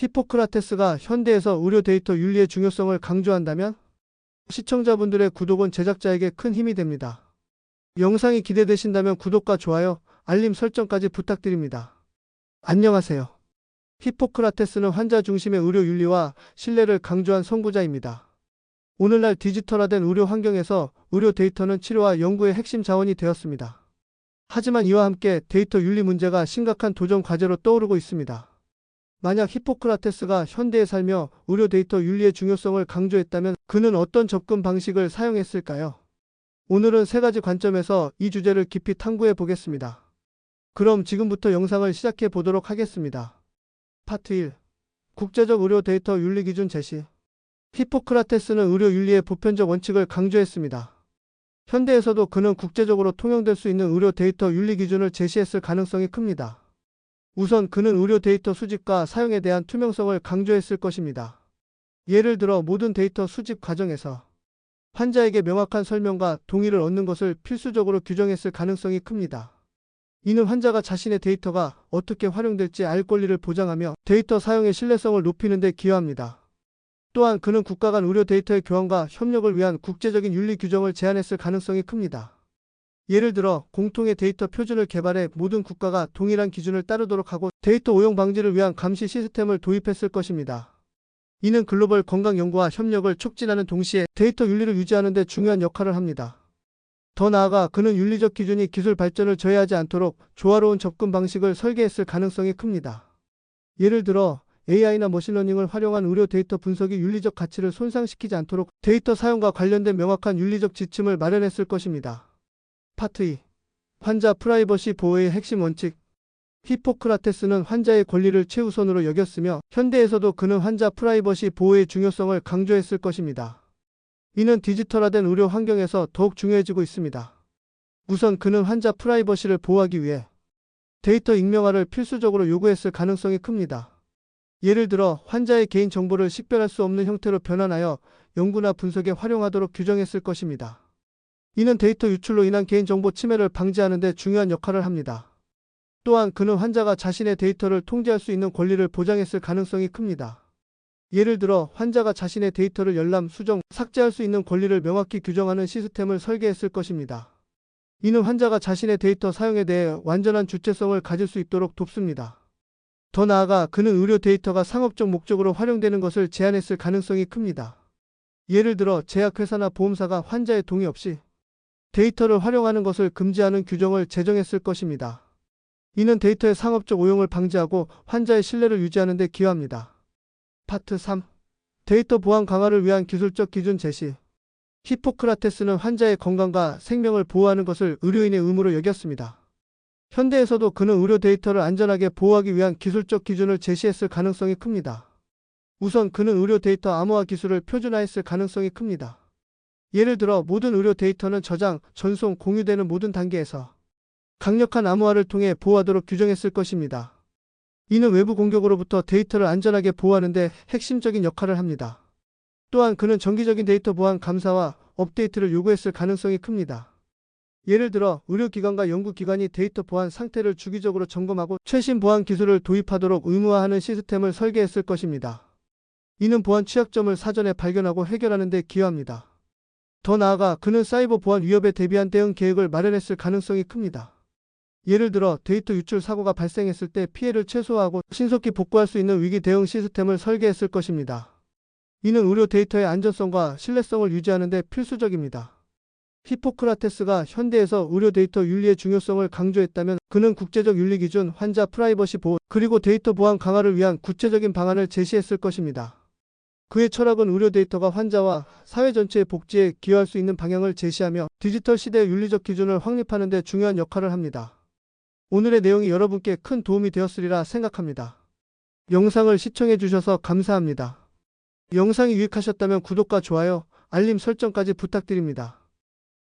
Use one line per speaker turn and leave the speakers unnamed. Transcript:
히포크라테스가 현대에서 의료 데이터 윤리의 중요성을 강조한다면 시청자분들의 구독은 제작자에게 큰 힘이 됩니다. 영상이 기대되신다면 구독과 좋아요, 알림 설정까지 부탁드립니다. 안녕하세요. 히포크라테스는 환자 중심의 의료 윤리와 신뢰를 강조한 선구자입니다. 오늘날 디지털화된 의료 환경에서 의료 데이터는 치료와 연구의 핵심 자원이 되었습니다. 하지만 이와 함께 데이터 윤리 문제가 심각한 도전 과제로 떠오르고 있습니다. 만약 히포크라테스가 현대에 살며 의료 데이터 윤리의 중요성을 강조했다면 그는 어떤 접근 방식을 사용했을까요? 오늘은 세 가지 관점에서 이 주제를 깊이 탐구해 보겠습니다. 그럼 지금부터 영상을 시작해 보도록 하겠습니다. 파트 1. 국제적 의료 데이터 윤리 기준 제시. 히포크라테스는 의료 윤리의 보편적 원칙을 강조했습니다. 현대에서도 그는 국제적으로 통용될 수 있는 의료 데이터 윤리 기준을 제시했을 가능성이 큽니다. 우선 그는 의료 데이터 수집과 사용에 대한 투명성을 강조했을 것입니다. 예를 들어 모든 데이터 수집 과정에서 환자에게 명확한 설명과 동의를 얻는 것을 필수적으로 규정했을 가능성이 큽니다. 이는 환자가 자신의 데이터가 어떻게 활용될지 알 권리를 보장하며 데이터 사용의 신뢰성을 높이는 데 기여합니다. 또한 그는 국가 간 의료 데이터의 교환과 협력을 위한 국제적인 윤리 규정을 제안했을 가능성이 큽니다. 예를 들어 공통의 데이터 표준을 개발해 모든 국가가 동일한 기준을 따르도록 하고 데이터 오용 방지를 위한 감시 시스템을 도입했을 것입니다. 이는 글로벌 건강 연구와 협력을 촉진하는 동시에 데이터 윤리를 유지하는 데 중요한 역할을 합니다. 더 나아가 그는 윤리적 기준이 기술 발전을 저해하지 않도록 조화로운 접근 방식을 설계했을 가능성이 큽니다. 예를 들어 AI나 머신러닝을 활용한 의료 데이터 분석이 윤리적 가치를 손상시키지 않도록 데이터 사용과 관련된 명확한 윤리적 지침을 마련했을 것입니다. 파트 2. 환자 프라이버시 보호의 핵심 원칙. 히포크라테스는 환자의 권리를 최우선으로 여겼으며 현대에서도 그는 환자 프라이버시 보호의 중요성을 강조했을 것입니다. 이는 디지털화된 의료 환경에서 더욱 중요해지고 있습니다. 우선 그는 환자 프라이버시를 보호하기 위해 데이터 익명화를 필수적으로 요구했을 가능성이 큽니다. 예를 들어 환자의 개인 정보를 식별할 수 없는 형태로 변환하여 연구나 분석에 활용하도록 규정했을 것입니다. 이는 데이터 유출로 인한 개인정보 침해를 방지하는 데 중요한 역할을 합니다. 또한 그는 환자가 자신의 데이터를 통제할 수 있는 권리를 보장했을 가능성이 큽니다. 예를 들어 환자가 자신의 데이터를 열람, 수정, 삭제할 수 있는 권리를 명확히 규정하는 시스템을 설계했을 것입니다. 이는 환자가 자신의 데이터 사용에 대해 완전한 주체성을 가질 수 있도록 돕습니다. 더 나아가 그는 의료 데이터가 상업적 목적으로 활용되는 것을 제한했을 가능성이 큽니다. 예를 들어 제약회사나 보험사가 환자의 동의 없이 데이터를 활용하는 것을 금지하는 규정을 제정했을 것입니다. 이는 데이터의 상업적 오용을 방지하고 환자의 신뢰를 유지하는 데 기여합니다. 파트 3. 데이터 보안 강화를 위한 기술적 기준 제시. 히포크라테스는 환자의 건강과 생명을 보호하는 것을 의료인의 의무로 여겼습니다. 현대에서도 그는 의료 데이터를 안전하게 보호하기 위한 기술적 기준을 제시했을 가능성이 큽니다. 우선 그는 의료 데이터 암호화 기술을 표준화했을 가능성이 큽니다. 예를 들어 모든 의료 데이터는 저장, 전송, 공유되는 모든 단계에서 강력한 암호화를 통해 보호하도록 규정했을 것입니다. 이는 외부 공격으로부터 데이터를 안전하게 보호하는 데 핵심적인 역할을 합니다. 또한 그는 정기적인 데이터 보안 감사와 업데이트를 요구했을 가능성이 큽니다. 예를 들어 의료기관과 연구기관이 데이터 보안 상태를 주기적으로 점검하고 최신 보안 기술을 도입하도록 의무화하는 시스템을 설계했을 것입니다. 이는 보안 취약점을 사전에 발견하고 해결하는 데 기여합니다. 더 나아가 그는 사이버 보안 위협에 대비한 대응 계획을 마련했을 가능성이 큽니다. 예를 들어 데이터 유출 사고가 발생했을 때 피해를 최소화하고 신속히 복구할 수 있는 위기 대응 시스템을 설계했을 것입니다. 이는 의료 데이터의 안전성과 신뢰성을 유지하는 데 필수적입니다. 히포크라테스가 현대에서 의료 데이터 윤리의 중요성을 강조했다면 그는 국제적 윤리 기준, 환자 프라이버시 보호, 그리고 데이터 보안 강화를 위한 구체적인 방안을 제시했을 것입니다. 그의 철학은 의료 데이터가 환자와 사회 전체의 복지에 기여할 수 있는 방향을 제시하며 디지털 시대의 윤리적 기준을 확립하는 데 중요한 역할을 합니다. 오늘의 내용이 여러분께 큰 도움이 되었으리라 생각합니다. 영상을 시청해 주셔서 감사합니다. 영상이 유익하셨다면 구독과 좋아요, 알림 설정까지 부탁드립니다.